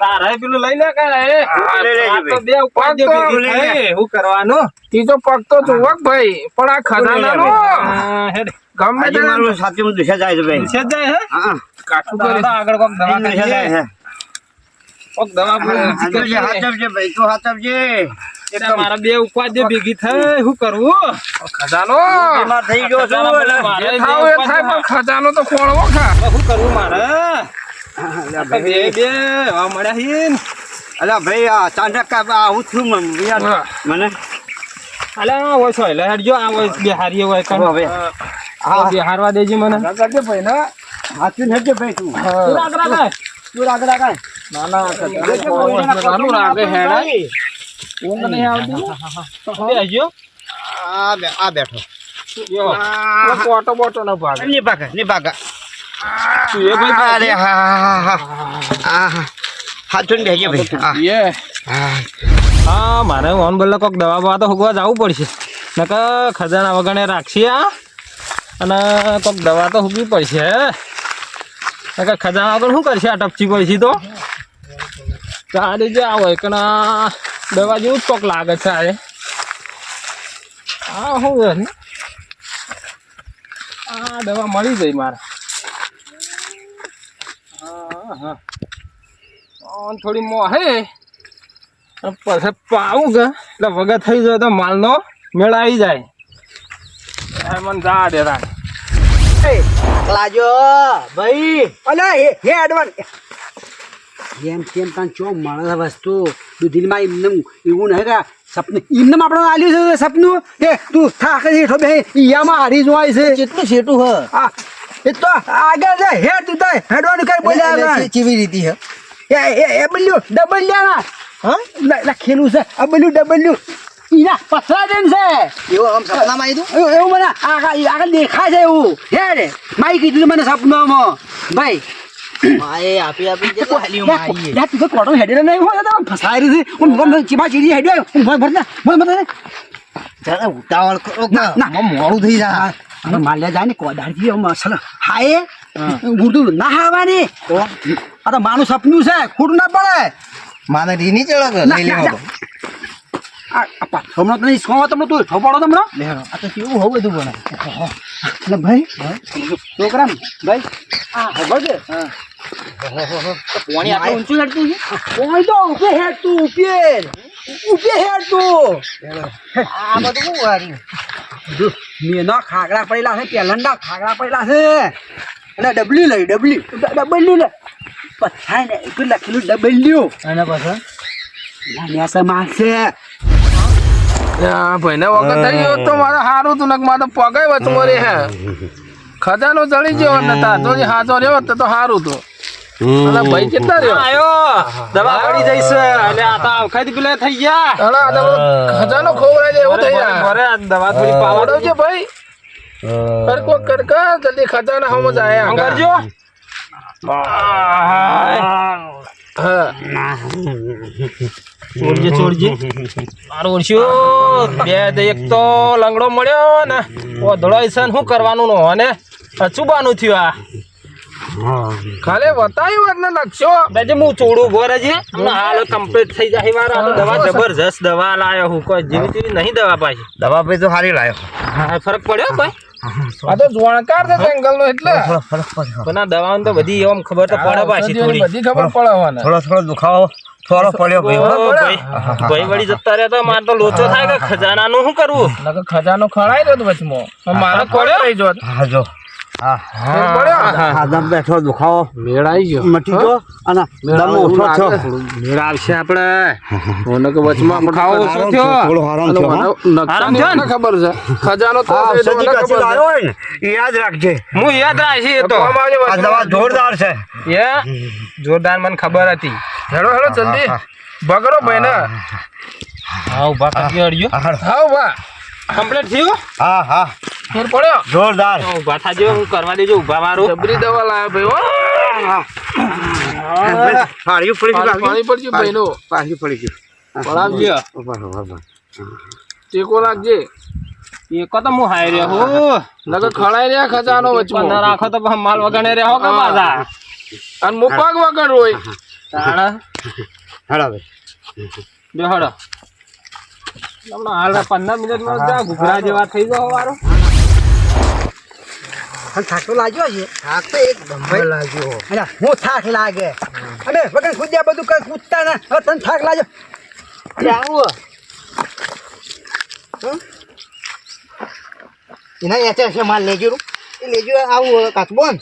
તારે પેલું લઈ લે કે. બે કરવાનું? ત્રીજો પગ તો જોવો ભાઈ પણ આ ગમે તે મારું સાચું દિશા જાય છે ભાઈ. છે જાય હે? કાઠું કરે. આગળ કોક દવા દિશા જાય કરીએ. કોક દવા બોલી હાથ ભાઈ તો હાથ મારા બે ઉપાધ્ય ભેગી થઈ શું કરવું ખજાનો? થઈ ગયો છું. ખજાનો તો ખોળવો ખા. શું કરવું મારે? અલ્યા બે ભાઈ. બે હવે મળ્યા હીન અલ્યા ભાઈ આ ચાંદા કા આવું છું મને યાર. હા. મને? અલ્યા હોય છો એટલે હેડજો આ હોય બિહારી હોય કણ. હવે. આ બિહારવા દેજી મને. કરજે ભાઈ ને? હાથું હેડજે ભાઈ તું. રાખ રાખ. તું આગળ આગળ ના ના નાનું રાગે હેડાય ઊંઘ નહીં આવતી? બેસજો. આ બેઠો. બોટો ન ભાગ. ની પાકા તું એ ભાઈ અરે હા હા હા હા. હા. હાથું ને બેસજે ભાઈ. હા યે હા. હા મારે ઓન બોલે કોક દવા બવા તો હુકવા જવું પડશે. નકર ખજાના વગણે રાખશી આ અને કોક દવા તો હુકવી પડશે નકર ખજાના વગર શું કરશે આ ટપચી પડશે તો? તારે જ આ એક દવા જેવું જ કોક લાગે છે આ હા શું આ દવા મળી ગઈ મારે. હા હા ઓન થોડી મોં હે. પછી પાવું કે એટલે વગર થઈ જાય તો માલનો મેળ આવી જાય. મને જા દે લાજો ભાઈ. અલે હે હે એડવાન એમ કેમ તાન ચો મળે વસ્તુ. દૂધીમાં એમને એવું નહીં કે સપનું એમને આપણે આલ્યું છે સપનું. કે તું થાક હેઠો બે ઈયામાં હારી જોવાય છે. કેટલું છેટું હ? આ એ તો આગળ જાય હેડ તું તો હેડવાનું કઈ બોલ્યા કેવી રીતે હે એ એ એ બલ્યું ડબલ ના હા લખેલું છે આ બલ્યું ડબલ્યુ ઈના પથરા દેન છે એવું આમ સપનામાં આવી એવું એવું મને આગળ આગળ દેખાય છે એવું હેડ માઈ કીધું મને સપનામાં ભાઈ તું માએ આપી આપી કેટલા હાલ્યું મારીએ યાર તું તો કોટો હેડે નહીં હોય તો ફસાઈ રહી છે હું મને ચીમા ચીડી હેડ્યો હું ભર ભરના ભર ભર ચાલે ઉતાવળ કરો ના. મોડું થઈ જાય અમે માલ્યા જાય ને કોદાળજી આમ અસલ હાય ઉડતું ના હાવાની. આ તો માનું સપનું છે ખોટું ના પડે. માને રી નહીં ચડે લઈ લેવો આ આ પાછળનો તો નહીં સો તમને તું હેઠો પડો તમને? આ તો કેવું હોવું બધું બને એટલે ભાઈ છોકરા ભાઈ આ ખબર છે? પાણી આટલું ઊંચું હેડતું છે? કોઈ તો ઉપે હેડ ઉપે ઉપે હેડ તું. આ બધું શું વાર્યું? મેના ખાગડા પડેલા છે પહેલાના ખાગડા પડેલા છે. અને ડબલ્યુ લઈ ડબલ્યુ. ડબલ્યુ લે. પથાય ને એટલું લખેલું ડબલ્યુ. અને પછી? મેસે મારશે ભાઈને વગર થઈ ગયો તો મારે સારું તું નક મારે પગાય વચમાં રે હે ખજાનો ચડી ગયો ને તાર તો હાચો રહ્યો તો સારું તું. ભાઈ કેટલા રહ્યો? આયો. દવા પડી જઈશ. એટલે આ તો આવખાઈ પેલા થઈ ગયા. અરે તો ખજાનો ખોવરાઈ એવું થઈ બરે, જાય. દવા થોડી પાવડો છે ભાઈ. અરે કોઈ કર કર જલ્દી ખજાના હમ જાય આમ કરજો. છોડજે છોડજે મારું ઓળશ્યું બે એક તો લંગડો મળ્યો ને. ઓધળો છે ને શું કરવાનું નો અને અચુબાનું થયું આ. ખાલી વતાઈ એટલે નકશો બેજે હું ચોડું ભરે છે હાલ કમ્પ્લીટ થઈ જાય. મારા તો દવા જબરજસ્ત દવા લાયો હું. કોઈ જેવી તેવી નહીં દવા પાછી. દવા પછી તો સારી લાયો. હા ફરક પડ્યો ભાઈ આ તો જોણકાર છે જંગલ નો એટલે પણ આ દવા તો બધી એમ ખબર તો પડે પાછી થોડી. બધી ખબર પડે થોડો થોડો દુખાવો થોડો પડ્યો ભાઈ. ભાઈ વળી જતા રહ્યા તો મારે તો લોચો થાય કે ખજાનાનું શું કરવું? ખજાનો ખણાઈ રહ્યો વચમાં. પણ પડ્યો હા જો. હા ફેર પડ્યો આદમ બેઠો દુખાવો. મેળાઈ ગયો. મટી ગયો? અને દમ ઓછો થયો મેળ આવશે આપણે મને કે વચમાં ખાવો ઓછો થયો? થોડો આરામ થયો મને હા? નકશાની આરામ થયો ને? મને ખબર છે. ખજાનો તો હા છે, એ તો સજી મને કચી ખબર લાવ્યો છે. હોય ને યાદ રાખજે. હું યાદ રાખી તો આ દવા જોરદાર છે. એ જોરદાર મને ખબર હતી. હેડો હેડો જલ્દી. બગડો ભાઈ ને હા. ઊભા કરી અડ્યો. હા બા કમ્પ્લીટ થયું? હા હા. ફેર પડ્યો? જોરદાર. ઊભા થાજો હું કરવા દેજો ઊભા મારું. જબરી દવા લાવ્યો ભાઈ ઓ પાણી પડી પાણી પાણી પડશે ભાઈ નો પાણી પડી ગયું. પડાવજે. ટેકો રાખજે. એક તો હું હાઈ રહ્યો હું. નગર ખળાઈ રહ્યા ખજાનો વચમાં. ના રાખો તો માલ વગણે રહ્યો કે પાછા? અને મુપગ વગર હોય. તાણા. હેડો ભાઈ જો હડો હમણાં હાલ પંદર મિનિટમાં ઘૂઘરા જેવા થઈ જાવ વારો. અને થાક તો લાગ્યો છે. થાક તો એકદમ ભાઈ લાગ્યો. અરે હું થાક લાગે. અને વગર કૂદ્યા બધું કઈ કૂદતા ને. હવે તને થાક લાગ્યો આવું. એના એચે છે માલ લેજો. લેજો આવું કાચબો ને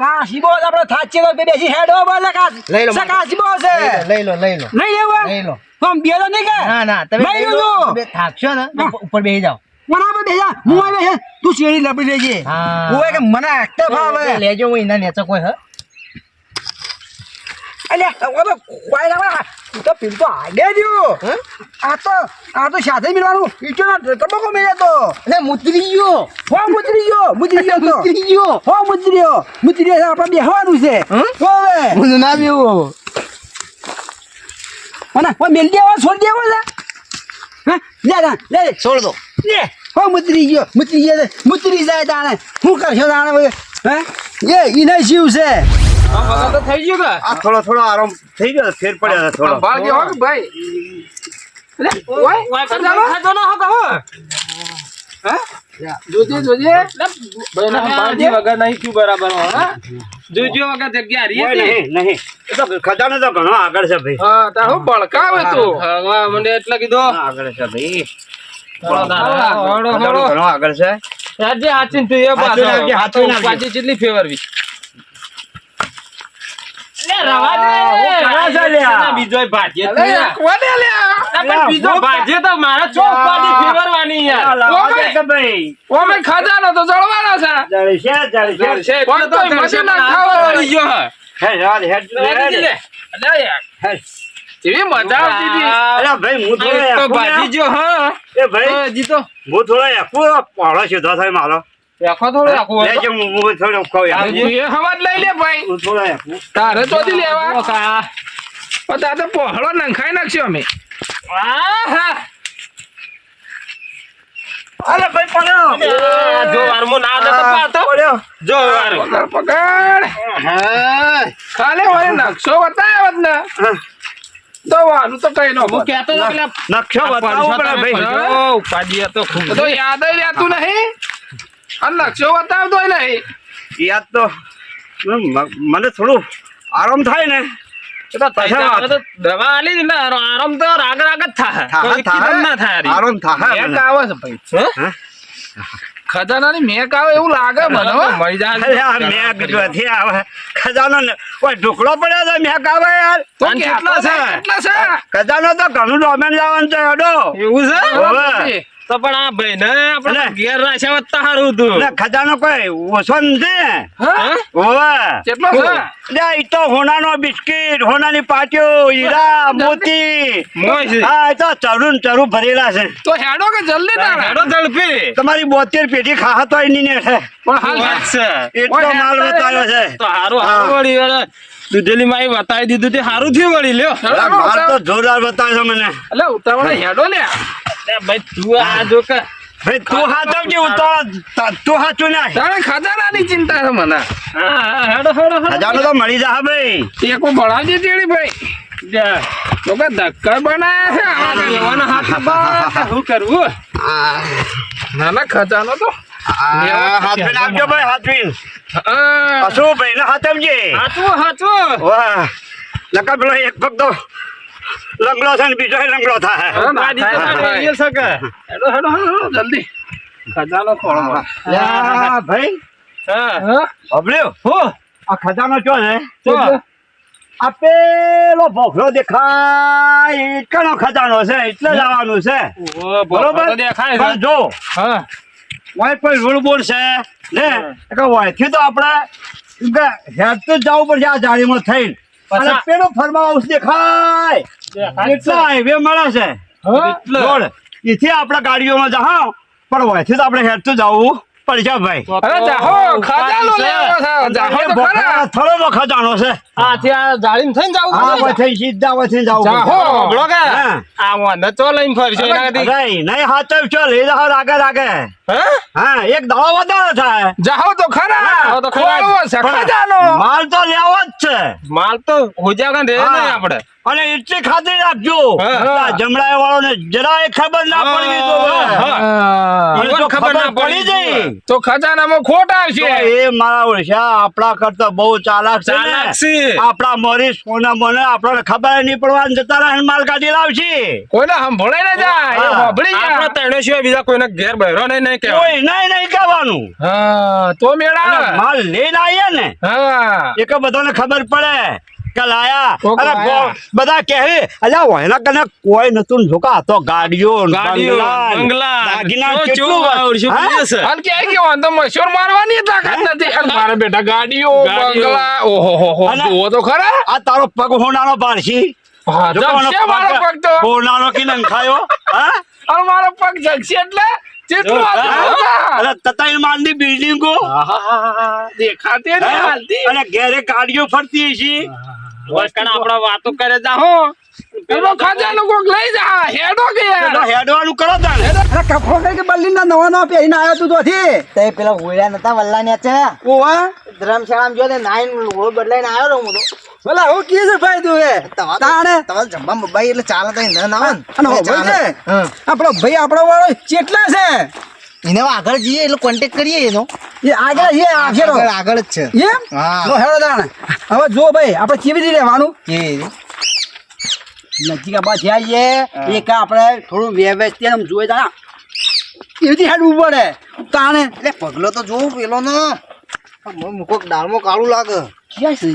કાશી બોસ આપણો થાચે તો બે બેસી હેડો કાશ. લઈ લો. કાશી બોસ છે. લઈ લો લઈ લો લઈ લેવો? લઈ લો. આમ બેલો નહીં કે? ના ના તમે લઈ લો. લો. થાકશો ને ઉપર બેસી જાઓ. બરાબર બેજા હું આવે છે. તું શેરી લપી લેજે હા. હું કે મને આખતે ભાવે લેજો હું એના નેચો કોઈ હ. અલ્યા હવે તો કોઈ ના તું પીલ તો આગે હે? આ તો આ તો સાથે મિલવાનું. ઈચો ના તબકો મેલે તો એટલે મુતરી ગયો. હો મુતરી ગયો. મુતરી ગયો તો. મુતરી ગયો. હો મુતરી ગયો. મુતરી ગયો આપણે બેહવાનું છે. હં? હવે. હું ના બેવું મને હો મેલ દેવા છોડ દેવો છે. હા લે લે. છોડ દો. લે. હો મુતરી ગયો મુતરી ગયો મુતરી જાય તાણે. શું કરશો તાણે હે? એ ઈને શિવ છે. તો થઈ ગયું આ થોડો થોડો આરામ થઈ ગયો ફેર પડ્યો થોડો. ભાળ ગયો ભાઈ. ઓય? ખાધો ના હો? જોજે જોજે. વગર નહીં થયું બરાબર હા જોજો વગર જગ્યા રહી હતી. નહીં નહીં. તો ખજાનો તો ઘણો આગળ છે ભાઈ. હા તારું ભડકાવે તું હા મને એટલે કીધો. આગળ છે ભાઈ. ઘણો આગળ છે રાજ્ય હાચીને તું એ પાછો. નાખજે, હાચું પાછી કેટલી ફેવરવી લે રવા દે ભાજ્ય અલે, તું યાર. કોને લ્યા? પણ બીજો હું તો મારા ચોક પાડી ફેવરવાની યાર ઓમે. દે ભાઈ ઓમે ખજાનો તો જળવાનો છે જળશે જળશે પણ તો તોય ના ખાવા તો ગયો હે. હેડ હેડ લે, લે, લે. યાર. એવી મજા આવતી હતી? અરે ભાઈ હું થોડો તો ભાજી જો હા. એ ભાઈ હજી તો. હું થોડો એકું પહોળો સીધો થાય મારો. આખો થોડો આખો લેજે હું હું થોડો કહું. તું એ હવાજ લઈ લે ભાઈ. હું થોડો એકું. તારે ચોથી લેવા. આહા. પણ તો પહોળો નંખાઈ નાખ્યો અમે. આહા. અરે ભાઈ પડ્યો. જો વારમો ના દે તો પાતો પડ્યો. જો વાર. પકડ. હા. ખાલી હોય નાખશો બતાવ્યો જ ને. તો તો કઈ નો હું કહેતો હતો પેલા નકશો બતાવો પડે ભાઈ. પડ્યો, ઉપાધિ હતો ખૂબ. તો યાદ રહેતું નહીં? અને નકશો બતાવતો નહીં? યાદ તો મને થોડું આરામ થાય ને. દવા આલી ને આરામ તો રાગ રાગ જ થાય. ના થાય. આરામ થાય. આવે છે ભાઈ. હે? ખજાનાની મેક આવે એવું લાગે મને. મળી જાય અરે નથી આવે ખજાનો ને કોઈ ઢોકળો પડ્યો તો મેક આવે યાર તો કેટલા છે છે? કેટલા છે ખજાનો તો ઘણું ડોમેન લાવવાનું છે અડો એવું છે હોવે. તો પણ આ ભાઈ ને આપણે ઘેર રાખ્યા હોત તો સારું હતું. ખજાનો કોઈ ઓછો નથી? હોવે. કેટલો છે? લે ઈ તો હોનાનો બિસ્કિટ હોનાની પાટીઓ હીરા મોતી. હા તો ચરું ચરું ભરેલા છે. તો હેડો કે જલ્દી તારે? હેડો ઝડપી. તમારી બોતેર પેટી ખાહા તો એની ને. છે પણ હાલ છે. એટલો માલ બતાવ્યો છે. તો હારું હારું દુધેલી. માઈ બતાવી દીધું તે સારું થયું વળી લ્યો. માલ તો જોરદાર બતાવ્યો મને. એટલે ઉતાવળ હેડો લે લે ભાઈ તું આ જો કે ભાઈ તું હાચવજે હું તો ત- હાચું નાખ. તારે ખજાનાની ચિંતા છે મને. હેડો હેડો. ખજાનો તો મળી જા ભાઈ. એક ભણાવજે તેડી ભાઈ. જા. તો કે ધક્કર બનાયા છે આવા લેવાના હાથ બા, શું કરવું ના ના ખજાનો તો. હાથવીન આપજો ભાઈ હાથવીન હા. ભાઈ ને હાથવજે હાચું હાચું વાહ. નકર પેલો એક પગ તો લંગડો છે ને બીજો લંગડો થાય શકે. હેડો હેડો હેડો જલ્દી ખજાનો ખોળો ભાઈ હા હા? આ ખજાનો ચો છે આ પેલો ભોખરો દેખાય કનો ખજાનો છે એટલે જ આવવાનું છે બરોબર દેખાય પણ જો હા વાય રૂલ બોલ છે ને કે વાયથી તો આપણે કે હેડ તો જવું પડશે આ જાળીમાં થઈને અને પેલો ફાર્મ હાઉસ દેખાય. કેટલા હાઈવે મળે છે. રોડ એથી આપણે ગાડીઓમાં જહા પણ વાયથી તો આપણે હેડ તો જવું પડશે ભાઈ. અરે જાહો ખજાનો છે. જાહો તો ખરા. થોડો ખજાનો છે. થઈને જવું હા. સીધા પછી જવું જાહો. આ વાંધો ચો લઈને ફરશે એના કરતી- અરે નહીં હાથ ચો લઈ જાઓ રાગે રાગે. હે? હા એક દવા વધારે થાય. જાઓ તો ખરા. તો ખરા. છે ખજાનો માલ તો લેવો જ છે. માલ તો હોજા કાંઈ રહે હા. આપણે. અને એટલી ખાતરી રાખજો. જમડાય વાળો ને જરાય ખબર ના પડવી તો ખબર ના પડી જઈ તો ખજાનામાં ખોટ આવશે. એ મારા ઓળશા આપણા કરતા બહુ ચાલાક છે ને. આપણા મોરી સોના મને આપણને ખબર નહીં પડવા જતા રહે માલ કાઢી લાવશે. કોઈને સંભળાય ને જાય. સાંભળી આપણે સિવાય બીજા કોઈને ઘેર બહેરો નહીં નહીં કહેવાય. કોઈ નહીં નહીં કહેવાનું. હા તો મેળા. માલ લઈને આવીએ ને હા. એક બધાને ખબર પડે કે લાયા અરે બધા કહે અલ્યા વહેલા કને કોઈ નતું જોકા આ તો ગાડીઓ બંગલા બંગલા, દાગીના કેટલું ચો આવડશે, હા? પૂછે છે. અને કે કે વાંધો મશોર મારવાની તાકાત નથી. અને મારા બેટા ગાડીઓ ગાડીઓ. બંગલા. ઓહો હો હો તો ખરા. આ તારો પગ હોનાનો પાડશી હા જો કોનો મારો પગ તો. હોનાનો કી નંખાયો? હા? અને મારો પગ જગશે એટલે. જો, આગળ અરે તતાઈ માલની બિલ્ડિંગો દેખાતી હાલતી. અને ઘેરે ગાડીઓ ફરતી છે આપડા આપણે વાતો કરે પેલો ખજાનો કોક લઈ જા હેડો કે યાર. હેડવાનું કરો તાને અરે કફો કરી કે બલ્લીના નવા નવા પહેરીને આવ્યો તું તોથી તે પેલા હોળ્યા નતા વલ્લા ને છે ઓવા ધર્મશાળામાં જો ને નાઈન હોળ બદલાઈને આવ્યો હું તો. ભલા હું કી છે ભાઈ તું એ. તાણે? તમારે જમવા મબાઈ એટલે ચાલે તો ન ના. અને ને હો ચાલે. ભાઈ છે આપણો ભાઈ આપણો વાળો ચેટલા છે? એને આગળ જઈએ એટલે કોન્ટેક્ટ કરીએ એનો. એ આગળ એ આગળ આગળ જ છે. એમ? હા. હેડો તાણે. હવે જો ભાઈ આપણે કેવી રીતે રહેવાનું? કે નજીક આપણે જઈએ એક આપણે થોડું વ્યવસ્થિત આમ જોઈએ તાણે એવી રીતે હેડવું હે તાણે એટલે પગલો તો જોઉં પેલો નો. મુકો દાળમાં કાળું લાગે. ક્યાં છે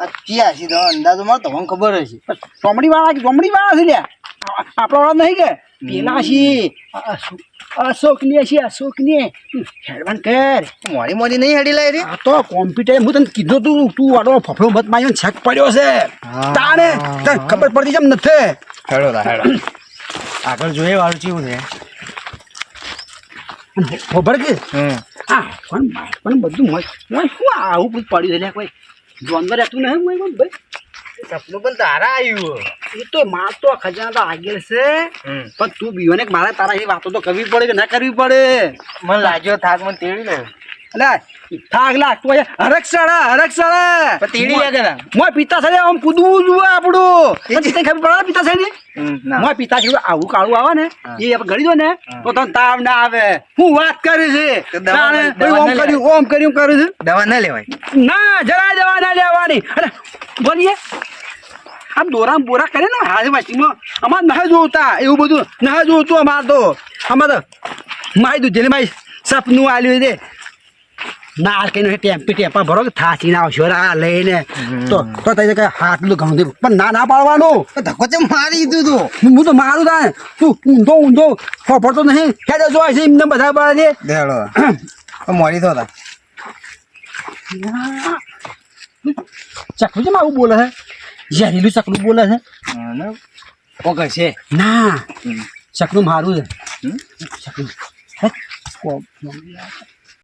આ ક્યાં છે તો? અંદાજો મારે તમને ખબર હશે. ચોમડી વાળા ચોમડી વાળા છે લ્યા? આપણા વાળા નહીં કે? પેલા છે અશોકની છે અશોકની હેડવાન કર. મોડી મોડી નહીં હેડી લાય રે. આ તો કોમ્પ્યુટર હું તને કીધું તું તું વાળો ફફડો મત માર્યો છેક પડ્યો છે. તાણે તને ખબર પડતી જેમ નથી. હેડો હેડો. આગળ જોઈએ વાળું કેવું છે. ખબર કે હા પણ પણ બધું મસ્ત. મોય શું આવું બધું પડ્યું છે કોઈ? જોનવર રહેતું નહીં ભાઈ સપનું પણ તારા આવ્યું. એ તો માર તો ખજાના તો આગળ છે. પણ તું બીઓને મારે તારા એ વાતો તો કરવી પડે કે ના કરવી પડે? મને લાગ્યો થાક મને તેડી લે. એટલે થાક લાગતું હોય હરક સડા હરક સડા તેડી લે કે ના? પિતા સાહેબ આમ કૂદવું જોઈએ આપણું. તને ખબર પડે પિતા સાહેબ મો પિતા સાહેબ આવું કાળું આવે ને એ આપણે ગળી દો ને તો તને તાવ ના આવે. હું વાત કરી છે. ઓમ કર્યું ઓમ કર્યું કરું છું. દવા ના લેવાય. ના જરાય દવા ના લેવાની. અરે બોલીએ. આમ દોરા બોરા કરે ને હાથ વાંચીમાં અમારે નહ જોતા એવું બધું નહ જોતું અમારે તો. અમારે તો મારી દૂધ મારી સપનું આવ્યું છે. ના કઈ ટેમ્પી ટેપા ભરો થાચી ના આવશો આ લઈને. તો તો તઈ કે હાથ લું ઘણું. પણ ના ના પાડવાનું. તો ધક્કો છે મારી દીધું તું? હું તો મારું તા તું ઊંધો ઊંધો ફફડતો નહીં. હેડો જોવાય છે એમને બધા બાળા છે. દેડો તો હતા ચકવી છે આવું બોલે છે? ઝેરીલું ચકલું બોલે છે? ઓકે છે. ના. ચકલું મારું છે. ચકલું